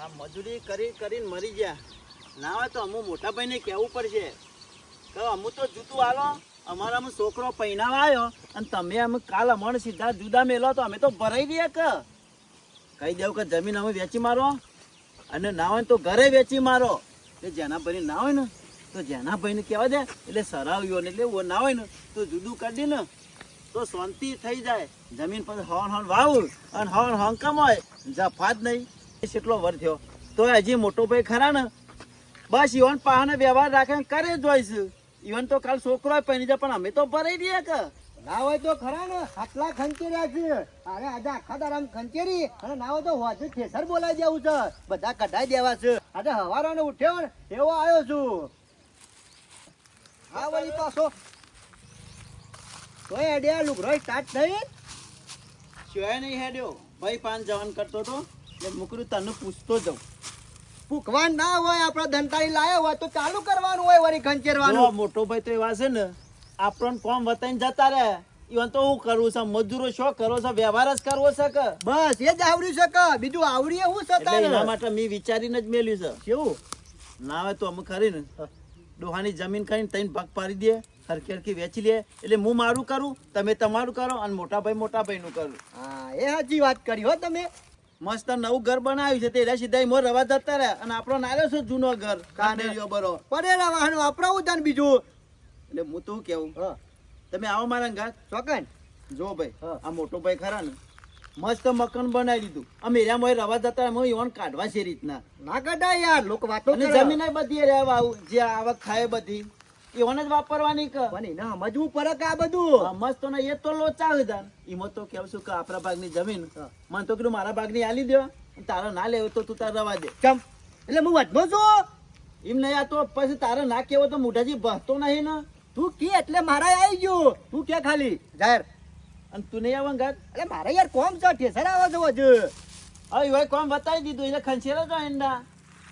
આ મજૂરી કરી કરીને મરી ગયા. ના હોય તો અમુ મોટા ભાઈને કહેવું પડશે. તો અમુ તો જૂતું આલો અમારા અમુ છોકરો પહેણાવા આવ્યો અને તમે અમે કાલ અમણ સીધા જુદા મેલો તો અમે તો ભરાઈ દઈએ કે? કહી દેવું કે જમીન અમે વેચી મારો. અને ના હોય તો ઘરે વેચી મારો. એટલે જેના ભાઈ ના હોય ને, તો જેના ભાઈને કહેવા દે. એટલે સરાવ્યો ને એટલે ના હોય ને, તો જુદું કરી ને, તો શાંતિ થઈ જાય. જમીન પર હોન હણ વાવું અને હણ હણ કમાય. જફાત નહીં. કેટલો વર થયો. તો હજી મોટો ભાઈ ખરા ને? બસ ઈવન પાહને વ્યવહાર રાખે કરે જ હોય છે. ઈવન તો કાલ છોકરો પહેરી જાય, પણ અમે તો ભરાઈ દઈએ કે? ના હોય તો ખરા ને? આટલા ખંચેર્યા છે અરે આજે આખા દારામ ખંચેરી અને ના હોય તો હોજે ઠેસર બોલાઈ જવું છે. બધા કઢાઈ દેવા છે. આજે હવારાને ઉઠ્યો ને એવો આવ્યો છું. હા, વળી પાછો. તો એડિયા લુગરો સ્ટાર્ટ થઈ શિવાય નહીં હેડ્યો. ભાઈ પાન જવાન કરતો તો. એટલે મુકરું તને પૂછતો જાઉં. ભૂખવાન ના હોય આપણા ધંધારી લાયા હોય તો ચાલુ કરવાનું હોય વળી ખંચેરવાનું મોટો ભાઈ તો એવા છે ને આપણને કોમ વતાઈને જતા રહે. ઈવન તો હું કરું છું મજૂરો શો કરો છો વ્યવહાર જ કરવો છે કે? બસ એ જ આવડ્યું છે કે. બીજું આવડીએ હું એટલે એના માટે મેં વિચારીને જ મેલ્યું છે. કેવું? ના હોય તો અમે ખરી ને. ડોહાની જમીન કરીને તઈને ભાગ પાડી દે હરખી હરખી વેચી લે. એટલે હું મારું કરું તમે તમારું કરો અને મોટા ભાઈ મોટા ભાઈનું કરું. હા એ સાચી વાત કરી હો તમે. મસ્ત નવું ઘર બનાવ્યું છે તે એના સીધા મોર રવા જતા રહ્યા. અને આપણો નાર્યો છે જૂનો ઘર. કાંડેરીઓ બરો. પડે રવાનું આપણાવું તાન બીજું. એટલે હું તો કેવું? તમે આવો મારા ઘર. ચોકન જો ભાઈ. આ મોટો ભાઈ ખરા ને મસ્ત મકાન બનાવી દીધું. અમે એરિયા મોય રવા જતા અમે ઈવન કાઢવા છે એ રીતના. ના કઢાય યાર લોકો વાતો જમીન બધી રહેવા આવું જે આવક ખાય બધી. ઈવન જ વાપરવાની કે? પણ એને સમજવું પડે કે આ બધું? મસ્ત ને એ તો લોચા વિધાન એમાં તો કેવું છું કે આપણા ભાગની જમીન. મને તો કીધું મારા ભાગની આલી દેવા તારો ના લેવો તો તું તાર રવા દે. ચમ. એટલે હું વધમો છું. એમ નહીં આ તો પછી તારે ના કેવો તો મોઢાજી બહતો નહીં ને. તું કે એટલે મારા આવી ગયો. તું કે ખાલી? જાહેર. અને તું નહીં આવે ઘર? એટલે મારે યાર કોમ છે ઠેસર આવો છે જ હવે કોમ બતાવી દીધું એટલે ખંચેરો છો એંડા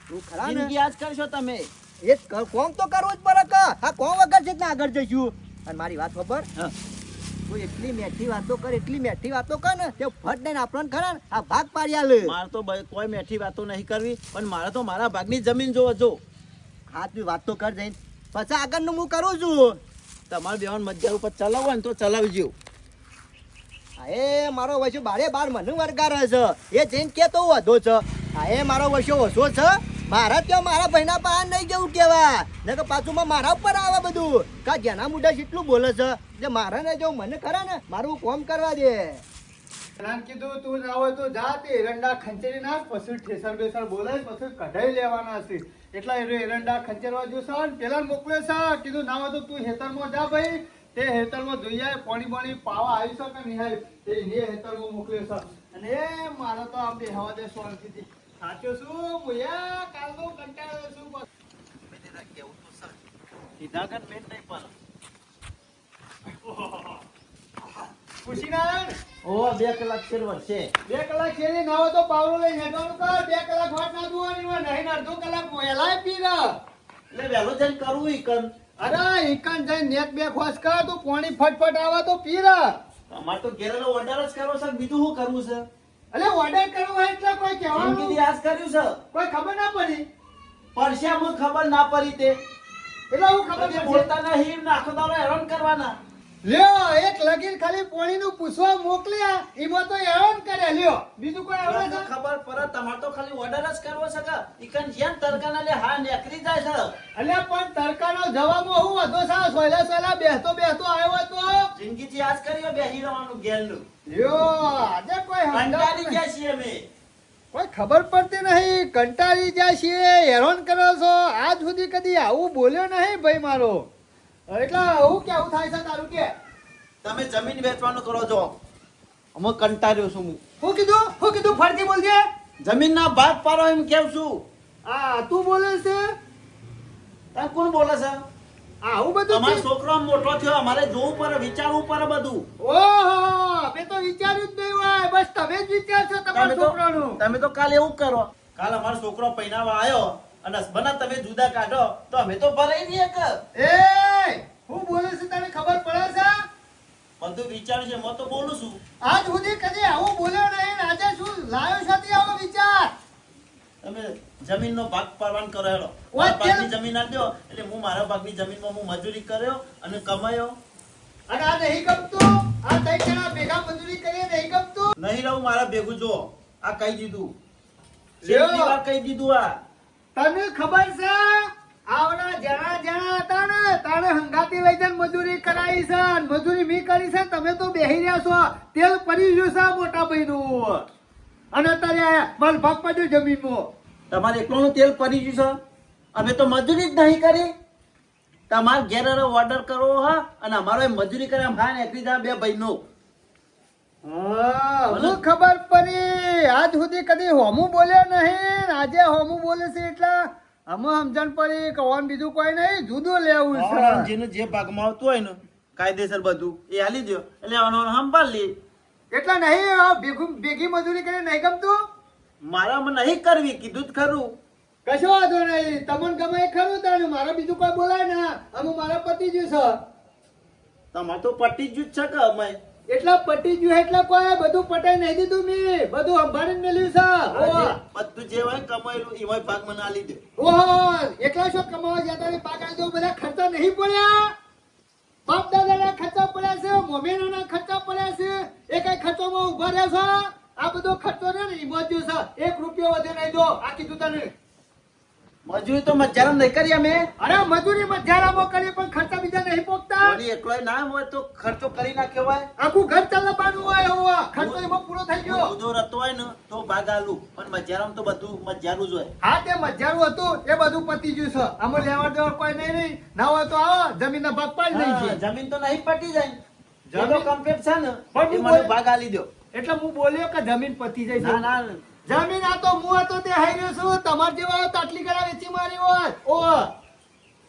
તું ખરા જિંદગી આજ કરશો તમે. એ કોમ તો કરવું જ પડે કે? આ કોમ વગર છે ને આગળ જઈશું? અને મારી વાત ખબર હા. તું એટલી મેઠી વાતો કર એટલી મેઠી વાતો કર ને તે ફટ દઈને આપણને ખરા આ ભાગ પાડી આલે. મારે તો કોઈ મેઠી વાતો નહીં કરવી પણ મારે તો મારા ભાગની જમીન જોવો જો. હા તું વાત તો કર જઈને. પછી આગળનું હું કરું છું. તમારે બેવાન મજા ઉપર ચલાવવા ને તો ચલાવજો. હા, એ મારો વસ્યો બારે બાર મને વરગારે છે. એ જઈને કે તો વધો છે. હા એ મારો વસ્યો ઓછો છે. મારા ત્યાં મારા ભાઈના પાસે નહીં જવું કેવા ને કે પાછું મારા ઉપર આવે બધું. કા જેના મુઢા જેટલું બોલે છે, જે મારા ને જો મને ખરા ને? મારું કોમ કરવા દે. કીધું, તું ના હોય તો જા તે એરંડા ખંચેરી નાખ, પછી ઠેસર બેસર બોલે પછી કઢાઈ લેવાના છે. એટલા એરંડા ખંચેરવા જોશે સર પેલા મોકલે છે. કીધું, ના હોય તો તું હેતરમાં જા ભાઈ. તે હેતરમાં જોઈ જાય પાણી પાણી પાવા આવી શકે નિહાય તે હેતરમાં મોકલે છે. અને એ મારે તો આમ બેહવા દે શાંતિથી સાચો શું મુયા કાલનો કંટાળો છું બસ સીધા કર મેં નહીં પણ. ખુશીનારાયણ ઓ બે કલાક શેર વર્ષે બે કલાક શેર ના હોય તો પાવડો લઈને હેડવાનું કર બે કલાક વાત ના દુવાની હોય નહીં અડધો કલાક વહેલાય પી એટલે વહેલો જઈને કરવું ઈ કર અરે ઈકન જઈને નેક બે ખોસ કર તું પાણી ફટફટ આવે તો પીરા. અમાર તો ઘેરેલો ઓર્ડર જ કરવો છે બીજું શું કરવું છે? અલે ઓર્ડર કરવો હોય એટલે કોઈ કહેવાનું જિંદગી આજ કર્યું છે. કોઈ ખબર ના પડી? પરસ્યા મને ખબર ના પડી તે. એટલે હું ખબર છે. બોલતા નહીં ને આખો દાડો હેરાન કરવાના. લ્યો એક લગીન ખાલી પોણી નું પૂછવા મોકલ્યા એમાં તો હેરાન કરે લ્યો. બીજું કોઈ આવે તો છે ખબર પર તમારે તો ખાલી ઓર્ડર જ કરવો છે કે? ઈકન જેમ તરકાના લે હા નેકરી જાય છે. અલ્યા પણ તડકાનો જવાબ હું વધો સા સોયલા સોયલા બેહતો બેહતો આવ્યો જિંદગી કરી બેસી રહેવાનું ગેલનું? યો આજે કોઈ કંટાળી ગયા છીએ અમે. કોઈ ખબર પડતી નહીં કંટાળી જાય છે હેરાન કરો છો. આજ સુધી કદી આવું બોલ્યો નહીં ભાઈ મારો. એટલે આવું કેવું થાય છે તારું કે? તમે જમીન વેચવાનું કરો છો. અમે કંટાળ્યો છું હું. હું કીધું? હું કીધું ફરતી બોલજે. જમીનના ભાગ પાડો એમ કેવ છું. આ તું બોલે છે? કોણ બોલે છે? આવું બધું તમારો છોકરો મોટો થયો અમારે જોવું પડે વિચારવું પડે બધું. ઓહો મેં તો વિચાર્યું જ નહીં હોય. બસ તમે જ વિચારશો તમારા તો છોકરાનું. તમે તો કાલે એવું કરો. કાલ અમારો છોકરો પહેરાવા આવ્યો અને હસબન્ડ તમે જુદા કાઢો તો અમે તો ભરાઈ નહીં કે એ હું બોલું છું તને ખબર પડે છે? બધું વિચાર્યું છે હું તો બોલું છું. આજ સુધી કદી આવું બોલ્યો નહીં. આજે શું લાયો છે આવો વિચાર? તમે જમીનનો ભાગ પાડવાનું કરો હેડો. ભાગની જમીન આપ્યો એટલે હું મારા ભાગની જમીનમાં હું મજૂરી કર્યો અને કમાયો. અને આ નહીં ગમતું. આ તઈ જણા ભેગા મજૂરી કરીએ નહીં ગમતું. નહીં રહું મારા ભેગું જો આ કહી દીધું. લ્યો. છેલ્લી કહી દીધું આ. તને ખબર છે આવના જણા જણા હતા ને તાણે હંગાતી લઈ જઈને મજૂરી કરાવી છે. મજૂરી મી કરી છે તમે તો બેહી રહ્યા છો. તેલ પડી ગયું છે મોટા ભાઈનું. અને અત્યારે માલ ભાગ પડ્યો જમીનમાં. તમારે એકલોનું તેલ પડી ગયું છે? અમે તો મજૂરી જ નહીં કરી. તમારે ઘેર ઓર્ડર કરવો હા અને અમારો મજૂરી કરે એમ હા એકલી જા બે ભાઈનો. હા, ખબર પડી. આજ સુધી કદી હોમું બોલ્યો નહીં. આજે હોમું બોલે છે એટલે અમે સમજણ પડી કે ઓન બીજું કોઈ નહીં જુદું લેવું છે. જેનું જે ભાગમાં આવતું હોય ને કાયદેસર બધું એ હાલી દો એટલે આનો સંભાળ લે. એટલે નહીં ભેગું ભેગી મજૂરી કરી નહીં ગમતું? મારામાં નહીં કરવી કીધું જ ખરું. કશો વાંધો નહીં તમને ગમે એ ખરું તારું મારે બીજું કોઈ બોલાય ને. અમે મારા પતિ જ છે. તમારે તો પટી જ છે કે અમે? એટલા પટી ગયું એટલે કોઈ બધું પટાઈ નહીં દીધું મેં. બધું સંભાળીને મેલ્યું છે. બધું જે હોય કમાયેલું એમાં ભાગ મને આલી દે. ઓહો એકલા શું કમાવા જતા પાક આલી દો બધા ખર્ચા નહીં પડ્યા. બાપ દાદાના ખર્ચા પડ્યા છે મોમેરાના ખર્ચા પડ્યા છે. એ કઈ ખર્ચોમાં ઊભા રહ્યા છો. આ બધો ખર્ચો ને ને ઈમો છે. એક રૂપિયો વધે નહીં દો. આ કીધું તને. મજૂરી તો મજારામ નહીં કરી અમે. અરે મજૂરી મજારામાં કરી પણ ખર્ચા બીજા નહીં પોકતા વળી એકલોય ના હોય તો ખર્ચો કરી ના કહેવાય આખું ઘર ચલાવવાનું હોય એવો ખર્ચો એમાં પૂરો થઈ ગયો. ઉધો રતો હોય ને તો ભાગ આલું પણ મજારામ તો બધું મજારું જ હોય. હા તે મજારું હતું એ બધું પતી ગયું છે. અમે લેવા દેવા કોઈ નહીં નહીં ના હોય તો આવો જમીનના ભાગ પાડી દઈ છે જમીન તો નહીં પટી જાય. જમીન- કમ્પ્લીટ છે ને. પણ મને ભાગ આલી દો એટલે હું બોલ્યો કે જમીન પતી જાય ના ના જમીન આ તો હું હતો તે હાઈ રહ્યો છું. તમાર જેવા તાટલી તો કરા વેચી મારી હોત ઓ.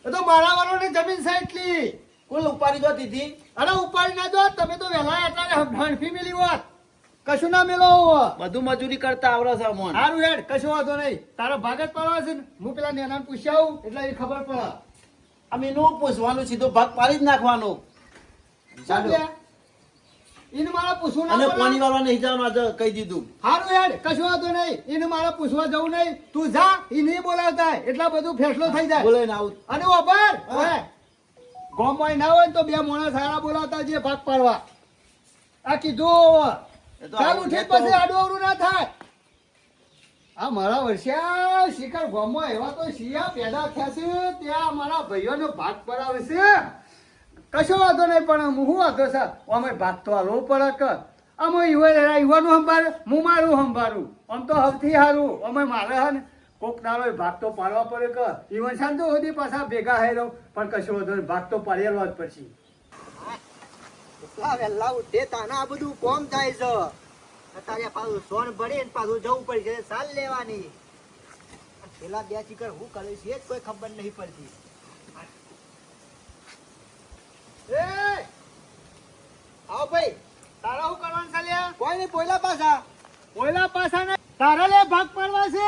એ તો મારા વાળોની જમીન છે એટલી. કુલ ઉપાડી દો દીધી? અરે ઉપાડી ના દો. તમે તો વહેલા એટલા હણફી મેલી હોત. કશું ના મેલો. બધું મજૂરી કરતા આવરો છે મોન સારું હેડ કશું વાંધો નહીં. તારો ભાગ જ પડવા છે ને. હું પેલા નેનાને પૂછી આવું એટલે એ ખબર પડે. અમે નો પૂછવાનું સીધો ભાગ પાડી જ નાખવાનો. ચાલો. એને મારા પૂછવું અને પાણી વાળવા નહીં જવાનું આજે કહી દીધું. હારું યાર કશું વાંધો નહીં. એને મારા પૂછવા જવું નહીં. તું જા એ નહીં બોલાવતા. એટલા બધું ફેસલો થઈ જાય. બોલે ને અને ઓબર હા. ગોમમાં ના હોય તો બે મોણા સારા બોલાવતા જે ભાગ પાડવા. આ કીધું ચાલુ ઠીક પછી આડું અવડું ના થાય. આ મારા વર્ષિયા શિખર ગોમમાં એવા તો શિયા પેદા થયા છે. ત્યાં મારા ભાઈઓનો ભાગ પડાવે છે. કશો વાંધો નહીં, પણ હું વાંધો છે? અમે ભાગ તો હાલવો પડે કે? અમે યુવા યુવાનું સંભાળ, હું મારું સંભાળું. આમ તો સૌથી સારું. અમે મારે હે ને, કોક દાડો ભાગ તો પાડવા પડે કે? ઈવન સાંજો સુધી પાછા ભેગા થઈ પણ કશો વાંધો નહીં, ભાગ તો પાડેલો જ પછી વહેલા ઉઠે, તાના આ બધું કોમ થાય છે. અત્યારે પાછું સોન ભરીને પાછું જવું પડશે, સાલ લેવાની. પેલા બે ચીકર હું કરે છે કોઈ ખબર નહીં પડતી. એ! આવો ભાઈ તારા શું કરવાનું ચાલ્યા કોઈ નહીં પોયલા પાછા. ઓયલા પાછા ને તારા લે ભાગ પાડવા છે?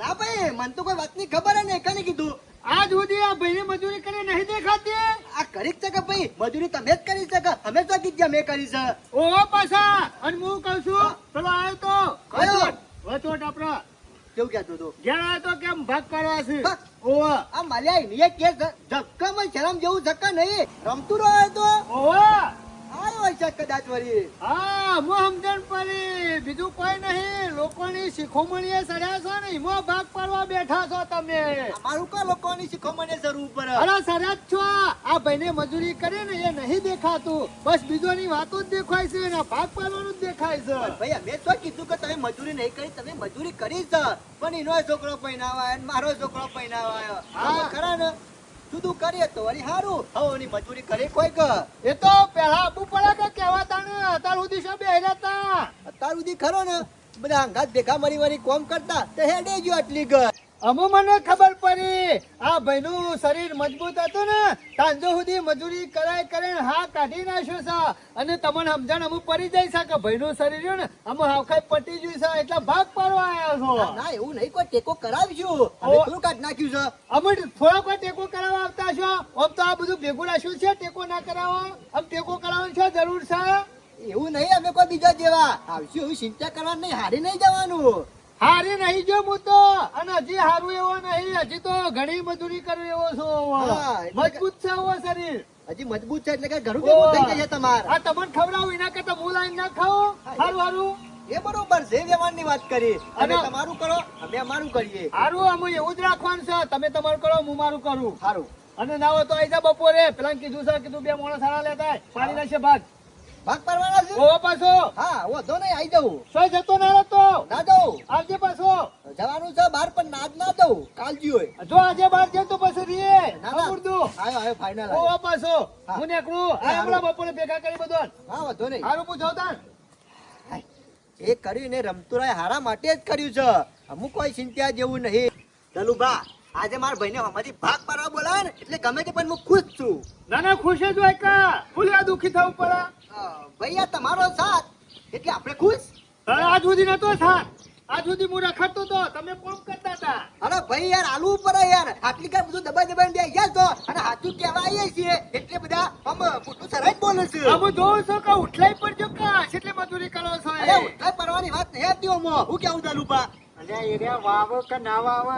ના ભાઈ મને તો કોઈ વાતની ખબર નહીં કને કીધું? આજ સુધી આ ભાઈ મજૂરી કરી નહીં દેખાતી? આ કરી જ છે કે ભાઈ મજૂરી તમે જ કરી છે કે અમે તો કીધું મેં કરી છે. ઓહો પાછા અને હું કહું છું પેલો આવ્યો તો. કયો? વચોટ આપણો. કેવું કહેતો હતો? ઘેર તો કેમ ભાગ કરવા છે? ઓહો આ માલ્યા એની કે ધક્કામાં શરમ જેવું ધક્કા નહીં રમતું રહ્યો તો. ઓહો આવ્યો કદાચ વળી. હા હું સમજણ પડી. બીજું કોઈ નહીં. લોકોની શીખોમણીએ સડ્યા છો ને એમાં ભાગ પાડવા બેઠા છો તમે. અમારું કા લોકોની શીખવણીને જરૂર અરે સરસ છો. આ ભાઈને મજૂરી કરે ને એ નહીં દેખાતું. બસ બીજોની વાતો જ દેખાય છે ને ભાગ પાડવાનું જ દેખાય છે. ભાઈ અમે તો કીધું કે તમે મજૂરી નહીં કરી તમે મજૂરી કરી છે પણ એનો છોકરો પહેનાવા મારો છોકરો પહેનાવા હા. જુદું કરીએ તો વળી સારું હવે મજૂરી કરી કોઈ કે એ તો પેલા આપવું પડે કે કેવા ને અત્યાર સુધી શું બેહી તા અત્યાર સુધી ખરો ને. બધા અંગાત ભેગા મરી મરી કોમ કરતા. તો હેડે ગયો આટલી ઘર. અમુ મને ખબર પડી. આ ભાઈનું શરીર મજબૂત હતું ને સાંજો સુધી મજૂરી કરાય કરે હા કાઢી નાખ્યો છે. અને તમને સમજણ અમુક પડી જાય છે કે ભાઈનું શરીર રહ્યું ને અમુ હાવખાઈ પટી ગયું છે એટલે ભાગ પાડવા આવ્યા છો. ના એવું નહીં કોઈ ટેકો કરાવ્યું થોડું કાઢ નાખ્યું છે. અમે થોડા કોઈ ટેકો કરાવવા આવતા છો? આમ તો આ બધું ભેગું રાખ્યું છે ટેકો ના કરાવો આમ ટેકો કરાવવાનું છે જરૂર છે? એવું નહીં અમે કોઈ બીજા જેવા. આવશું એવું ચિંતા કરવાનું નહીં હારી નહીં જવાનું. હારે નહીં જો હું તો. અને હજી હારું એવો નહીં. હજી તો ઘણી મજૂરી કરું એવો છો મજબૂત છે એવો શરીર. હજી મજબૂત છે એટલે કે ઘરું કેવું થઈ જશે તમારે. આ તમને ખવડાવું એના કરતા હું લાઈન ના ખાઓ હારું હારું. એ બરોબર છે વ્યવહારની વાત કરી. અને- તમારું કરો અમે અમારું કરીએ. હારું અમે એવું જ રાખવાનું છે. તમે તમારું કરો હું મારું કરું. સારું અને ના હોય તો આઈ જા બપોરે. પેલા કીધું છે કીધું બે મોણસ સારા લેતા. પાડી નાખશે ભાગ. ભાગ પરવાના છે? ઓ પાછો. હા વાંધો નહીં આવી જાઉં સોય જતો ના રહેતો. ના જાઉં આવજે પાછો. જવાનું છે બહાર પણ નાદ ના દઉં કાલજી હોય. જો આજે બાર જાય તો પછી રીએ ના ના. આયો આયો ફાઇનલ ઓ પાછો. હું. નીકળું? આ હમણાં બપોરે ભેગા કરી બધું હા વાંધો નહીં. હારું પૂછો તાન. એ કર્યું ને રમતુરાય હારા માટે જ કર્યું છે. અમુક કોઈ ચિંતા જેવું નહીં. દલુભા આજે મારા ભાઈને હમારી ભાગ પાડવા બોલાવે ને એટલે ગમે તે પણ હું ખુશ છું. ના ના ખુશ જ હોય કા? ફૂલ્યા દુખી થવું પડે. આ તમારો સાથ. એટલે આપણે ખુશ? આજ સુધી નતો સાથ. આજ સુધી હું રખડતો તો. તમે કોમ કરતા હતા. અરે ભાઈ યાર આલુ ઉપર યાર. આટલી કઈ બધું દબાઈ દબાઈ દે યાર તો અને હાચું કહેવા આવીએ છીએ. એટલે બધા આમ મોટું સરાઈ બોલે છે. આમ જોઉં છો કે ઉઠલાઈ પડજો કા એટલે મજૂરી કરો છો એ? અરે ઉઠાઈ પડવાની વાત નહીં હતી હું કેવું દલુભા અલ્યા એરિયા વાવ કે ના વાવ?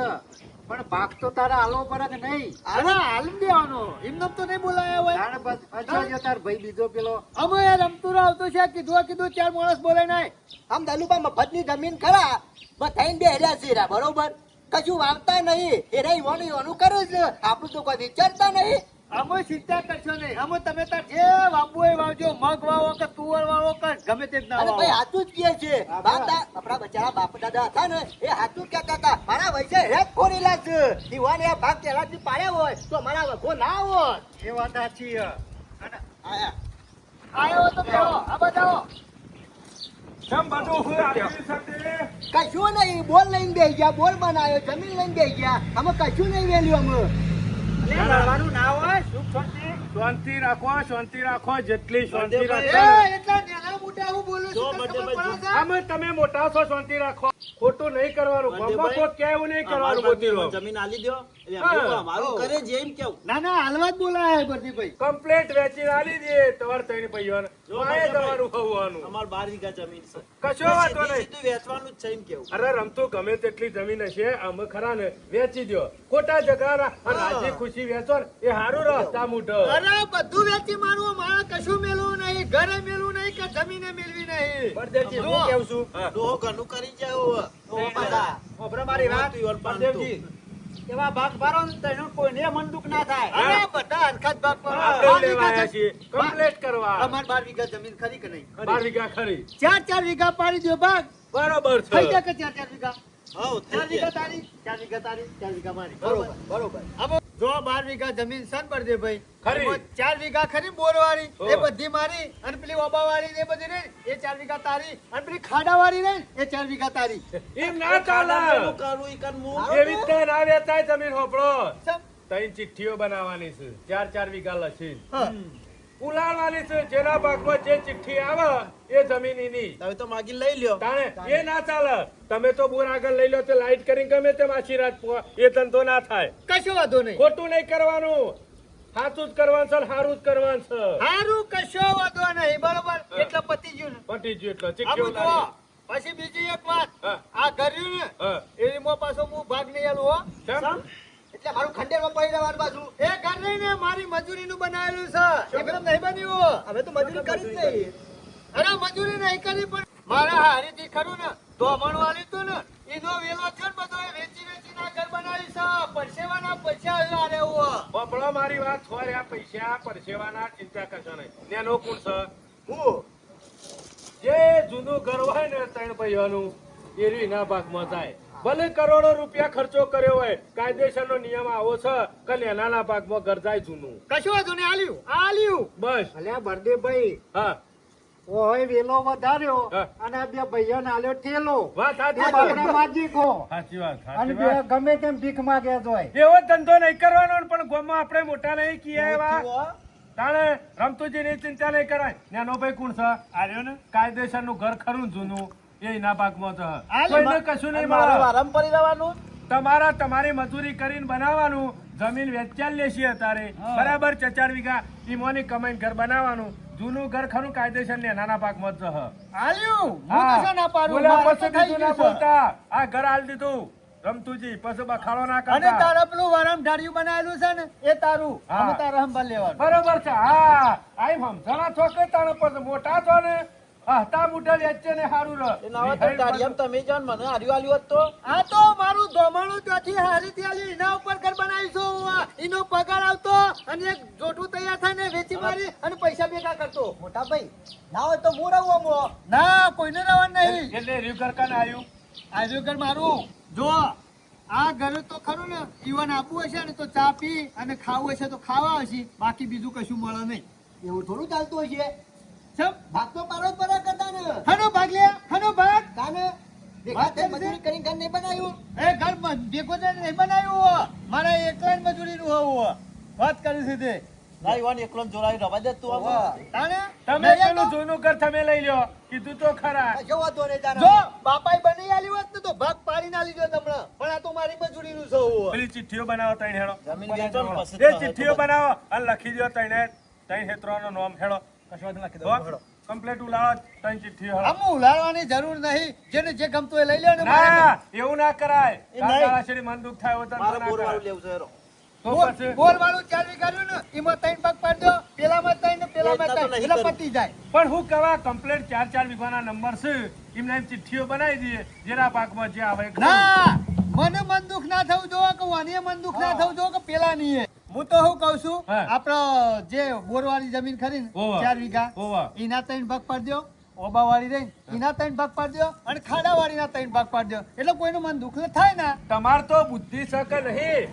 પણ ભાગ તો તારા આલો કે નહીં? અરે હાલ દેવાનો. એમને તો નહીં બોલાયા હોય. તારે બસ અચ્છા જો તાર ભાઈ બીજો પેલો. અમે યાર રમતુરા આવતો છે કીધું કીધું ચાર માણસ બોલે નહીં. આમ દલુભા મફતની જમીન ખરા બસ થઈને બે હેર્યા છે બરોબર? કશું વાવતા નહીં. એ રહી વાનું વાનું કરું છે. આપણું તો કોઈ વિચારતા નહીં. અમે ચિંતા કરશો નહીં. અમે તમે તાર જે વાવવું હોય વાવજો મગ વાવો કે તુવર વાવો કે ગમે તે ના વાવો. ભાઈ હાચું જ કહે છે. બાતા આપણા બચારા બાપ દાદા હતા ને એ હાચું જ કહેતા હતા મારા વૈસે હેક ફોરેલા છે. દીવાને આ ભાગ પહેલાથી પાડ્યા હોય તો મારા વખો ના હોય એ વાત સાચી હે. આયા. આયો તો પેલો આ બતાવો. કશું નહીં બોલ લઈને બે ગયા બોલ બનાવ્યો જમીન લઈને બે ગયા. અમે કશું નહીં વેલ્યું અમે લડવાનું ના હોય સુખ શાંતિ. શાંતિ રાખો શાંતિ રાખો જેટલી શાંતિ રાખો. તમે મોટા છો શાંતિ રાખો. ખોટું નહીં કરવાનું. મમ્મા કોઈ કહેવું નહીં કરવાનું. મોતી જમીન આલી દો. અમારું કરે જેમ કેવું. ના ના હાલવા જ બોલાય બરજીભાઈ કમ્પ્લેટ વેચી આલી દે. તમારે તઈને પૈયો જો વાય બર્થડે તમારું હોવાનું અમાર 12 વીઘા જમીન છે. કશો વાતો નહીં. સીધું વેચવાનું જ છે એમ કેવું. અરે રમતું ગમે તેટલી જમીન હશે અમે ખરા ને વેચી દો ખોટા જગારા અને આજે ખુશી વેચો ને એ હારું રસ્તા મૂઠો. અરે બધું વેચી મારું મારા કશું નહીં ઘરે મેળવું નહીં કે જમીને મેલવી નહીં? બળદેવજી હું કેવું છું? હા. ડોહો ઘરનું કરી જાવ. ડોહો પાછા. ઓભરો મારી વાત. બળદેવજી એવા ભાગ ભરો ને તો કોઈને મન દુઃખ ના થાય. અરે બધા હરખત ભાગ પર આપણે બાર લેવા વીઘા આવ્યા છીએ. કમ્પ્લેટ કરવા. અમાર બાર વીઘા જમીન ખરી કે નહીં? બાર વીઘા ખરી. ચાર ચાર વીઘા પાડી દો ભાગ. બરોબર થઈ જાય કે ચાર ચાર વીઘા? હઉ, થઈ ચાર જાય. વીઘા તારી ચાર વીઘા તારી ચાર વીઘા મારી. બરોબર. બરોબર. હવે જો બાર વીઘા જમીન છે ને ભાઈ ખરી. ચાર વીઘા ખરી બોરવાળી. એ બધી મારી અને પેલી ઓબાવાળી વાળી એ બધી રે એ ચાર વીઘા તારી અને પેલી ખાડા વાળી રે એ ચાર વીઘા તારી એમ ના ચાલે હું કરવું, ઈકન મુ મું. એવી રીતે ના વેચાય જમીન હોપડો તઈ ચિઠ્ઠીઓ બનાવવાની છે ચાર ચાર વીઘા લસી હા. ઉલાળવાની છે જેના ભાગમાં જે ચિઠ્ઠી આવે એ જમીનની. તમે તો માગી લઈ લ્યો. તાણે એ ના ચાલે. તમે તો બોર આગળ લઈ લો તો લાઈટ કરી ગમે તેમ આશીર્વાદ એ ધંધો ના થાય. કશું વાંધો નહીં. ખોટું નહીં કરવાનું. સાચું જ કરવાનું છે સારું જ કરવાનું છે. સારું કશો વાંધો નહીં બરોબર? એટલે પતી ગયું પતી ગયું એટલે. હો. પછી બીજી એક વાત. આ કર્યું ને. એમાં પાછો હું ભાગ નહીં આલું હો? એટલે મારું ખંડેરમાં પડી રહેવાનું પાછું. એ ઘર રહીને ને મારી મજૂરીનું બનાવેલું છે. એ બધું નહીં બન્યું હવે તો મજૂરી કરી જ નહીં અરે મજૂરી નહીં કરી પણ મારા હારીથી ખરું ને. તો મણું આલ્યું તું ને જો વેલો થયો ને બધો વેચી વેચી ના ઘર બનાવી છે. પરસેવાના પૈસા હારે હું. બબળો મારી વાત છોડ આ પૈસા પરસેવાના ચિંતા કરશો નહીં. નેનો કોણ છે. હું? જે જૂનું ઘર હોય ને ત્રણ ભાઈઓનું એ રહ્યું ભાગમાં જાય. ભલે કરોડો રૂપિયા ખર્ચો કર્યો હોય કાયદેસરનો નિયમ આવો છે કે નાના ભાગમાં ઘર જાય જૂનું. કશું હતું નહીં આલ્યું. આલ્યું. બસ. અલ્યા ભાઈ. હા. ઓય વેલો વધાર્યો અને બે ભૈયા ને આલ્યો ઠેલો. વાત સાચી માજી કો સાચી વાત અને બે ગમે તેમ ભીખ માગ્યા જોય એવો ધંધો નહીં કરવાનો પણ ગામમાં આપણે મોટા નહીં કીયા એવા. તાણે રમતુજી ની ચિંતા નહીં કરાય. નાનો ભાઈ કોણ છે? આર્યો ને કાયદેસરનું ઘર ખરું જૂનું. એના ભાગમાં તો. કોઈને કશું નહીં મારે મળે. કરી રહેવાનું? તમારા તમારી મજૂરી કરીને બનાવવાનું. જમીન વેચાણ લેશી અત્યારે. બરાબર ચાર ચાર વીઘા ઈમોની કમાઈને ઘર બનાવવાનું. જૂનું ઘર ખરું કાયદેસર ને નાના પાક મત જહ આલ્યું? હું. ના પાડું? બોલ્યા પછી તો ના બોલતા. આ ઘર આલ દીધું. રમતુજી પછી બખાડો ના અને કરતા. તારા પેલું વરમ ઢાળિયું બનાવેલું છે ને એ તારું. અમે તારા હંભાળ લેવાનું. બરોબર છે. હા. આઈ હમ. જણા કે તારા પછી મોટા છો ને. હસતા મોટા વેચે ને હારું રહ એ ના તો દાડિયામાં તમે જાઓ મને આલ્યું હોત તો. આ તો મારું ધોમાણું ત્યાંથી હારીથી આલ્યું એના ઉપર ઘર બનાવીશું. એનો પગાર આવતો અને એક જોઠું તૈયાર થાય ને વેચી મારી અને પૈસા ભેગા કરતો. મોટા ભાઈ ના હોય તો હું રહું અમો ના કોઈને રવાનું નહીં. એટલે રીવ કાન આવ્યું આવ્યું ઘર મારું. જો આ ઘર તો ખરું ને ઈવન આપવું હશે ને તો ચા પી અને ખાવું હશે તો ખાવા હશે. બાકી બીજું કશું મળે નહીં. એવું થોડું ચાલતું હશે. ચમ. ભાગ તો પાડો જ કરતા ને હનો ભાગ લે હનો ભાગ. કાને ભેગા મજૂરી કરીને ઘર નહીં બનાવ્યું. એ ઘર ભેગો થઈને નહીં બનાવ્યું હો. એકલા જ મજૂરીનું હોવું વાત કરી છે તે ના એકલો ને રવા દે તું હવે. તાણે તમે પેલું તો- ઘર તમે લઈ લ્યો. કીધું તો ખરા. કશો વાંધો નહીં તારે. જો. બાપાએ બની આલી વાત ને તો ભાગ પાડી ના લીધો તમને. પણ આ તો મારી મજૂરી નું. પેલી ચિઠ્ઠીઓ બનાવો તૈણ હેડો જમીન વેચો એ ચિઠ્ઠીઓ બનાવો. અને લખી દો તૈણે. હેત્રો નો નામ હેડો કમ્પ્લેટ ઉલાવો તૈણ ચિઠ્ઠીઓ. હેડો આમાં ઉલાળવાની જરૂર નહીં. જેને જે ગમતું એ લઈ લે ને ના એવું ના કરાય. એ નહીં. મન દુઃખ થાય હોય મારે બોર વાળું લેવું છે તો પછી? બોલ વાળું ચાર વીઘાનું ને એમાં ત્રણ ભાગ પાડી પેલામાં ત્રણ ને પેલામાં ત્રણ. એટલે પતી જાય. પણ હું કહેવા કમ્પ્લેટ ચાર ચાર વીઘાના નંબર છે. એમને એમ ચિઠ્ઠીઓ બનાવી દઈએ. જેના પાકમાં જે આવે ના! મને મન દુઃખ ના થવું જોવો કે મન દુઃખ ના થવું જોવો કે પેલા નહીં હું તો હું કઉ છું. આપડે જે બોરવાળી જમીન ખરી ચાર વીઘા એના ત્રણ ભાગ પાડજો ઓબા વાળી રહી એના ત્રણ ભાગ પાડજો અને ખાડા વાળી ના ત્રણ ભાગ પાડજો એટલે કોઈનું મન દુઃખ થાય ને. તમાર તો બુદ્ધિ શકે નહીં.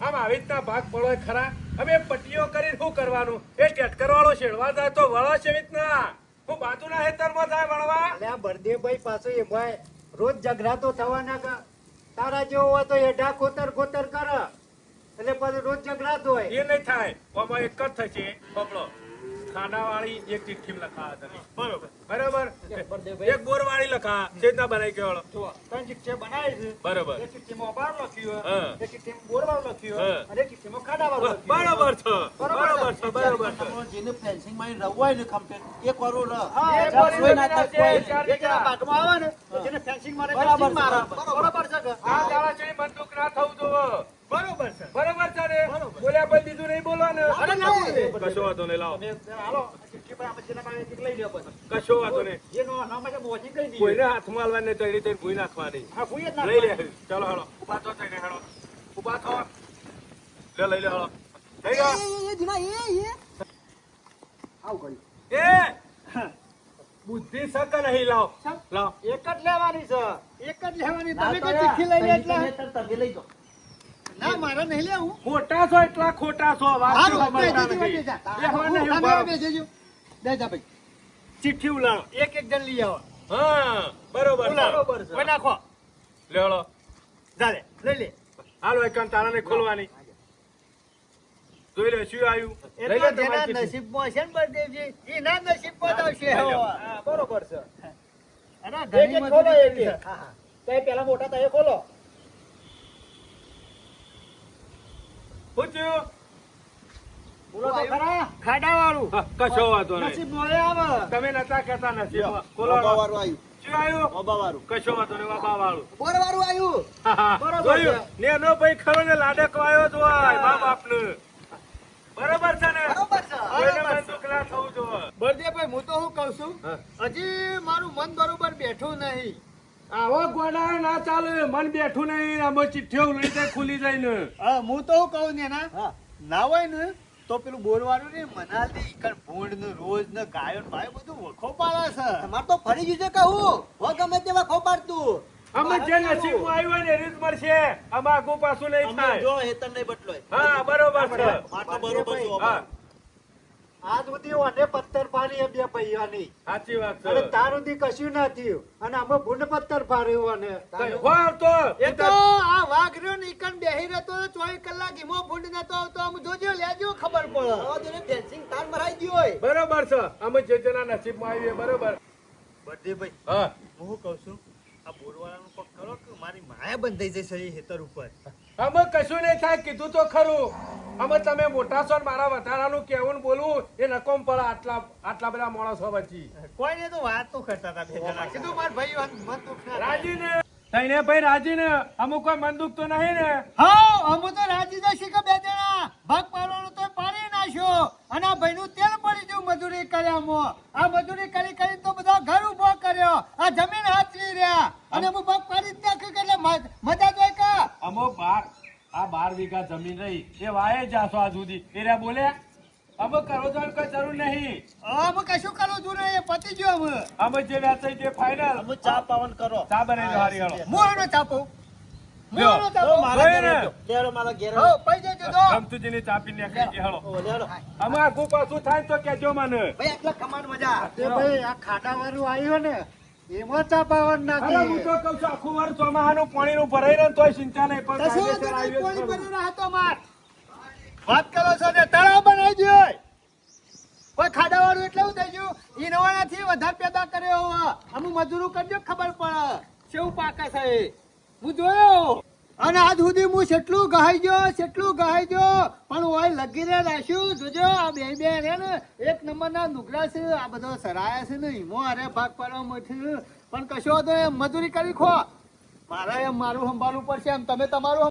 આમ આવી રીતના ભાગ પડો ખરા. હવે પટ્ટીઓ કરીને શું કરવાનું? એ ટેટકર વાળો શેડવા જાય તો વળો છે રીતના. હું હેતર હેતરમાં જાય વળવા. અલ્યા બળદેવભાઈ પાછો એ ભાઈ રોજ ઝઘડા તો થવાના કા. તારા જેવો હોય તો એઢા ખોતર ખોતર કર. એટલે પછી રોજ ઝઘડા તો હોય. એ નહીં થાય. આમાં એક જ થશે. બબલો ખાનાવાળી એક ચિઠ્ઠી લખા તમે બરોબર. બરાબર? એક બોર વાળી લખા ચેતના બનાવી ગયો વાળો ત્રણ ચિઠ્ઠીઓ બનાવી છે. બરોબર. એક ચિઠ્ઠીમાં બાર લખ્યું. હોય એક ચિઠ્ઠીમાં બોરવાળું લખ્યું. હોય અને એક ચિઠ્ઠીમાં ખાડાવાળું લખ્યું. બરોબર છે. બરોબર છે. બરોબર છે. જેને ફેન્સિંગમાં રવાય ને complete, એક વાર રહ. હા, એક વાર બોરી ના તક કોઈ હશે, એક એના વીઘા. ભાગમાં આવે ને, જેને ફેન્સિંગ મારે, બરાબર બરાબર. છે, આ. બરાબર છે બંદૂક ના થવું જોવો બરોબર છે. બરોબર છે ને? બોલ્યા પછી બીજું નહીં બોલવાનું? અરે કશો વાંધો નહીં લાવો. હાલો, આ ચિઠ્ઠી પર આપણે જેના પાસે એક લઈ લ્યો પછી. કશો વાંધો નહીં. જેનો નામ છે મોહજી કહી દઈએ. કોઈને હાથમાં હાલવાની નહીં, તળી તળી ભૂઈ નાખવાની. હા, ભૂઈ જ ના લઈ લે. ચાલો હાલો. ઊભા થો તઈને હેડો ઊભા થો. લે લઈ લે હાલો. થઈ ગયા એ, બુદ્ધિ સક નહીં લાવ. લાવ. એક જ લેવાની છે. એક જ લેવાની. તમે તો લઈ લે એટલે? તમે લઈ જાઓ. ના મારા નહીં લેવું ખોટા છો એટલા ખોટા છો? વાત સમજતા નથી. જા ભાઈ. ચિઠ્ઠી ઉલાળો એક એક જણ લઈ આવો. હા બરોબર બરોબર છે. નાખો. લે ચાલે લઈ લે. હાલો એક તારા ને ખોલવાની. જોઈ લે શું આવ્યું? એટલે જેના નસીબમાં છે ને બળદેવજી? એના નસીબમાં તો આવશે બરોબર છે. ઘણી મજૂરી પેલા મોટા તો ખોલો. શું બોલો તો ખરા. હા, કશો વાંધો નહીં. નસીબ મોડે આવે. તમે નતા કહેતા વાળું આવ્યું. બરોબર છે. ને તો બળદેવભાઈ હું તો હું કહું છું? હજી મારું મન બરોબર બેઠું નહીં. આવો ગોડા ના ચાલે. મન બેઠું નહીં. આમાં ચિઠ્ઠીઓ લઈ જાય ખુલી જાય ને. હા, હું તો કહું ને ના ના હોય ને તો પેલું બોલવાનું ને મનાલી ઈકણ ભૂંડ ને રોજ ને ગાયો ને ભાઈ બધું વખો પાડે છે. તમારે તો ફરી ગયું છે કહું હો? ગમે તેવા ખોપાડતું અમે જે નસીબમાં આવ્યું ને એની મળશે. આમાં આગુ પાછું નહીં થાય. જો હેતર નહીં બદલો હા બરોબર છે. માર તો બરોબર છે આજ સુધી ઓને પથ્થર ફાડી એ બે ભાઈઓની સાચી વાત અને તાર સુધી કશું ના થયું. અને અમે ભૂંડ પથ્થર ફાડ્યું અને તો એ તો આ વાઘ રહ્યો ને ઇકન બેહી રહેતો ચોવીસ કલાક ઈમો ભૂંડ નતો આવતો. આમ જોજો લેજો ખબર પડે. હવે ફેન્સિંગ તાર મરાઈ ગયો હોય. બરોબર છે. અમે જે જેના નસીબમાં આવીએ બરોબર. ભાઈ હા. હું કહું છું આ બોરવાળાનું પગ કરો કે મારી માયા બંધાઈ જશે એ હેતર ઉપર? અમે કશું નહીં થાય કીધું તો ખરું. અમે તમે મોટા છો મારા વધારાનું કહેવું ને બોલવું એ નકોમ પડે આટલા આટલા બધા માણસો વચ્ચે કોઈને તો વાત તો કરતા હતા બે કીધું માર ભાઈ મન દુઃખ. રાજીને. તઈને ભાઈ રાજી ને અમુક કોઈ મન દુખતો નહીં ને. હા અમુ તો રાજી જશે કે બે જણા. ભાગ પાડવાનું તો પાડી નાખ્યો અને ભાઈ નું તેલ પડી ગયું મજૂરી કર્યામાં. આ મજૂરી કરી કરી તો બધા ઘર ઊભો કર્યો. આ જમીન હાથવી રહ્યા. અને હું ભાગ પાડી જ નાખ્યું એટલે મ- મજા જોઈ કા અમો બાર. આ બાર વીઘા જમીન રહી. એ વાય જાશો આ સુધી એ રહ્યા બોલ્યા અમો કરો તો કોઈ જરૂર નહીં. અમે કશું કરો છું નહીં પતી ગયો અમે અમે જે વેચાઈ જે ફાઇનલ અમે ચા પાવન કરો. ચા બનાવી દો હારી હાલો. હું એનો ચા પીને નીકળી ગઈ હાલો. ઓ, લેરો. અમે આગું પાછું થાય તો કેજો મને. ભાઈ મજા. ભાઈ આ ખાડા વાળું આવ્યું ને. એમાં ચા પાવન અરે હું તો કહું છું આખું વર્ષ ચોમાહાનું પાણીનું ભરાઈ રહે તોય ચિંતા નહીં પણ ખરું. બની રહ્યો માર. વાત કરો છો ને તળાવ બનાવી દો કોઈ એટલે થઈ ગયું? ઈ નવાણાથી વધારે પેદા કર્યો અમુક મજૂરો કરજો ખબર પડે. કેવું પાકા છે હું જોયો. અને આજ સુધી હું કેટલું ગહાઈ ગયો કેટલું ગહાઈ ગયો, પણ ઓય લગીને રાખ્યું. જોજો, આ બે બે રે ને, એક નંબરના નુકરા છે, આ બધો સરાયા છે ને, ઈમો અરે ભાગ પાડવા મઠ્યું પણ કશો તો મજૂરી કરી ખો. મારે એમ મારું સંભાળવું પડશે, એમ તમે તમારું